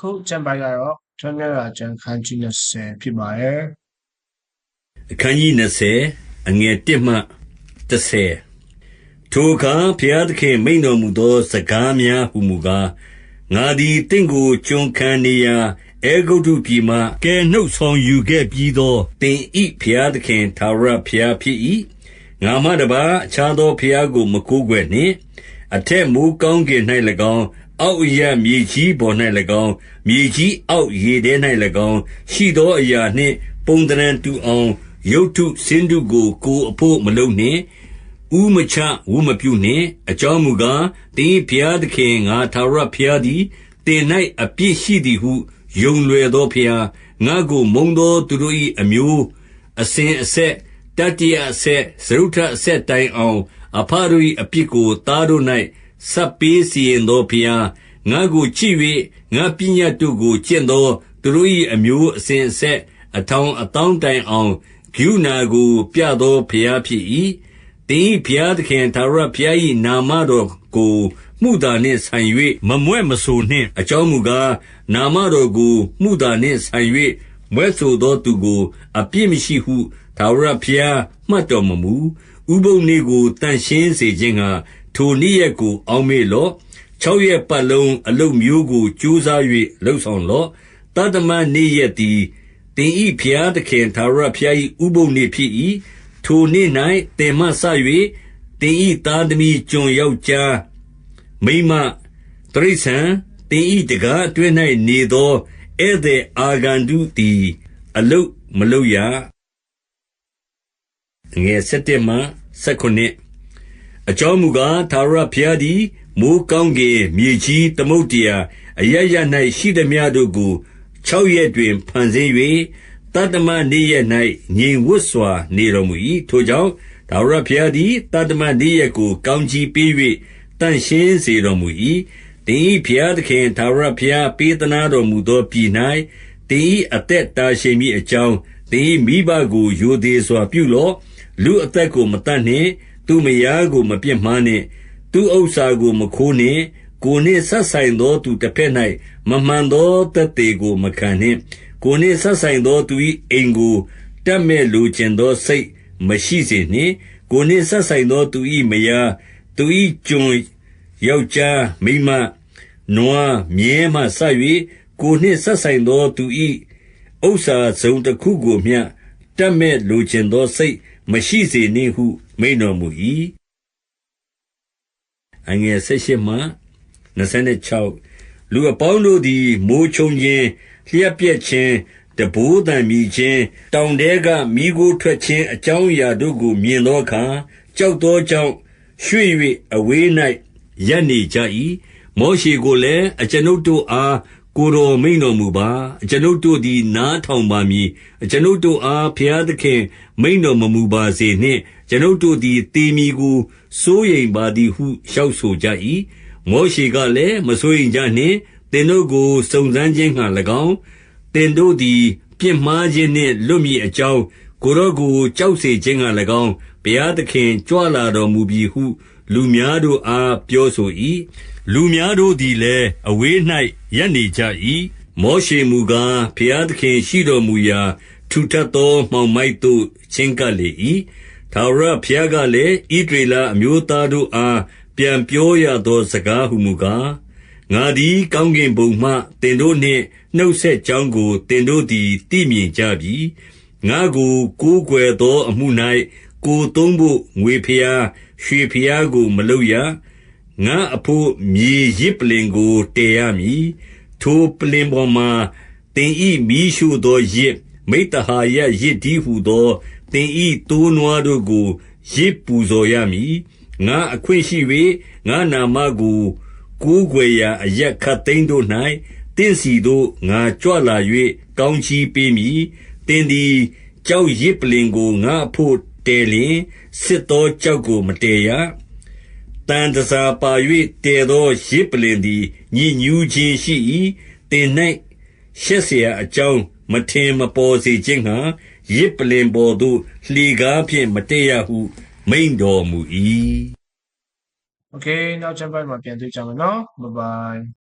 ခုကျမ်းပိုင်းကတော့ထွန်းမြတ်ရာကျမ်းခန်းကြီး20ဖြစ်ပါတယ်အခန်းကြီး20အငယ်1မှ30ထိုအခါဘုရားသခင်မိန်တော်မူသော စကားများဟုမူကားငါသည်တင့်ကိုကျွန်ခံနေရာအေဂုတ်တုပြည်မှကဲနှုတ်ဆောင်ယူခဲ့ပြီးသောတင်ဤဘုရားသခင်သာရဘုရားဖြစ်၏ငါမှတပါအခြားသောဘုရားကိုမကိုးကွယ်နှင့် အထက်မူကောင်းကင်၌၎င်း အောက်အရမြေကြီးပေါ်၌၎င်း မြေကြီးအောက်ရေထဲ၌၎င်း ရှိသောအရာနှင့် ပုံသဏ္ဍာန်တူအောင် ရုပ်ထုဆင်းတုကို ကိုယ်အဖို့ မလုပ်နှင့်ဥမချဝုမပြုနှင့် အကြောင်းမူကားတင်းဘုရားသခင် ငါသာရဘုရားသည်တင်၌အပြစ်ရှိသည်ဟု ယုံလွယ်သောဘုရား ငါကိုမုံသောသူတို့၏အမျိုးအစဉ်အဆက် တတရအဆက်သရုထအဆက်တိုင်အောင် အဖတို့၏အပြစ်ကို သားတို့၌စပ်ပေးစီရင်သောဘုရား ငါကိုချစ်၍ငါပညာတို့ကို ကျင့်သောသူတို့၏အမျိုးအစဉ်အဆက် အထောင်အတောင်းတိုင်အောင်ဂုဏာကို ပြသောဘုရားဖြစ်၏တင်းဘုရားသခင်သာရဘုရား၏နာမတော်ကိုမှုသာနှင့်ဆိုင်၍မမွဲ့မဆိုနှင့် အကြောင်းမူကား နာမတော်ကိုမှုသာနှင့်ဆိုင်၍မွဲ့ဆိုသောသူကို အပြစ်မရှိဟုသာရဘုရား မှတ်တော်မမူ ဥပုံနေကိုတန်ရှင်းစေခြင်းကထိုနေ့ရက်ကို အောက်မေ့လော့ ခြောက်ရက်ပတ်လုံး အလုတ်မျိုးကို ကြိုးစား၍လှုပ်ဆောင်လော့တတမနေ့ရက်သည်တင်ဤဘုရားသခင်သာရဘုရား၏ဥပုံနေဖြစ်၏ထိုနေ့၌တင်မှဆ၍တင်ဤသားသမီးကျွန်ယောက်ျားမိန်းမတရိษံတင်ဤတကားအတွင်း၌နေသော ဧည့်သည်အာဂန္တုသည် အလုတ်မလုတ်ရ ငယ်7မှ19အကြောင်းမူကားသာရဘုရားသည် မိုးကောင်းကင်မြေကြီးသမုတ်တရားအရရ၌ရှိသည်များတို့ကို၆ရက်တွင်ဖန်ဆင်း၍တတ္တမနေ့ရက်၌ငြိမ်ဝတ်စွာ နေတော်မူ၏ထိုကြောင့်သာရဘုရားသည်တတ္တမနေ့ရက်ကို ကောင်းကြီးပေး၍တန်ရှင်းစေတော်မူ၏တင်ဤဘုရားသခင်သာရဘုရားပေးသနာတော်မူသောပြည်၌တင်ဤအသက်တာရှိမည်အကြောင်းတင်ဤမိဘကိုယိုသေးစွာပြုလော့ လူအသက်ကိုမတတ်နှင့် သူမယားကို မပြစ်မှားနှင့် သူဥစ္စာကို မခိုးနှင့် ကိုနှင့်ဆက်ဆိုင်သော သူတစ်ဖက်၌မမှန်သော သက်သေကို မခံနှင့် ကိုနှင့်ဆက်ဆိုင်သော သူ၏အိမ်ကိုတတ်မဲ့လိုချင်သော စိတ်မရှိစေနှင့် ကိုနှင့်ဆက်ဆိုင်သော သူ၏မယား သူ၏ကျွန်ယောက်ျားမိန်းမ နွား မြဲမှဆ၍ကိုနှင့်ဆက်ဆိုင်သော သူ၏ဥစ္စာစုံတစ်ခုကိုမျှ တတ်မဲ့လိုချင်သောစိတ်မရှိစေနှင့်ဟု မိန်တော်မူ၏အငယ်၁၈မှ26လူအပေါင်းတို့သည် မိုးချုံခြင်းလျှက်ပြက်ခြင်းတဘိုးတံမြည်ခြင်းတောင်တဲကမိโกထွက်ခြင်းအကြောင်းအရာတို့ကို မြင်သောအခါကြောက်သောကြောင့်ရွှေ့၍အဝေး၌ရပ်နေကြ၏မောရှေကိုလည်းအကျွန်ုပ်တို့အား ကိုယ်တော်မိန်တော်မူပါ အကျွန်ုပ်တို့သည် နားထောင်ပါမည် အကျွန်ုပ်တို့အား ဘုရားသခင် မိန်တော်မမူပါစေနှင့်ကျွန်ုပ်တို့သည်တေမီကို စိုးရိမ်ပါသည်ဟု လျှောက်ဆိုကြ၏မောရှေကလည်း မစိုးရိမ်ကြနှင့် သင်တို့ကို စုံစမ်းခြင်းငှါ၎င်း သင်တို့သည် ပြစ်မှားခြင်းနှင့် လွတ်မည်အကြောင်း ကိုယ်တော်ကို ကြောက်စေခြင်းငှါ၎င်း ဘုရားသခင် ကြွလာတော်မူပြီဟု လူများတို့အား ပြောဆို၏လူများတို့သည်လည်း အဝေး၌ရပ်နေကြ၏မောရှေမူကား ဘုရားသခင်ရှိတော်မူရာ ထူထပ်သော မှောင်မိုက်သို့ ချဉ်ကပ်လေ၏ထာဝရဘုရားကလည်းဣဒရေလအမျိုးသားတို့အား ပြန်ပြောရသောစကားဟုမူကား ငါသည် ကောင်းကင်ဘုံမှတင်တို့နှင့် နှုတ်ဆက်ကြောင်းကိုတင်တို့သည် သိမြင်ကြပြီ ငါကို ကိုးကွယ်သောအမှု၌ကိုသုံးဖို့ ငွေဖျားရွှေ ဖျားကို မလုပ်ရ ငါအဖို့ မြေရစ်ပလင်ကို တည်ရမည် ထိုပလင်ပေါ်မှာတင်ဤမီးရှို့သောရစ်မိတ္တဟာယရစ်ဒီဟုသောတင်ဤတိုးနွားတို့ကိုရစ်ပူဇော်ရမည် ငါအခွင့်ရှိ၍ငါနာမကို ကိုးကွယ်ရာအရက်ခတ်သိမ်းတို့၌တင့်စီတို့ ငါကြွလာ၍ကောင်းချီးပေးမည်တင်သည်ကြောက်ရစ်ပလင်ကို ငါအဖို့ တည်လျှင်၊ဆစ်သောကျောက်ကို မတည်ရ။သံတန်ဆာပါ၍တည်သော ယဇ်ပလ္လင်သည် ညစ်ညူးခြင်းရှိ၏။သင်၌ရှက်စရာအကြောင်း မထင်မပေါ်စေခြင်းငှါ၊ယဇ်ပလ္လင်ပေါ်သို့ လှေကားဖြင့် မတက်ရဟု မိန့်တော်မူ၏။ Okay. နောက်ကျမ်းပိုင်းမှာ ပြန်တွေ့ကြမယ်နော်။ Bye bye.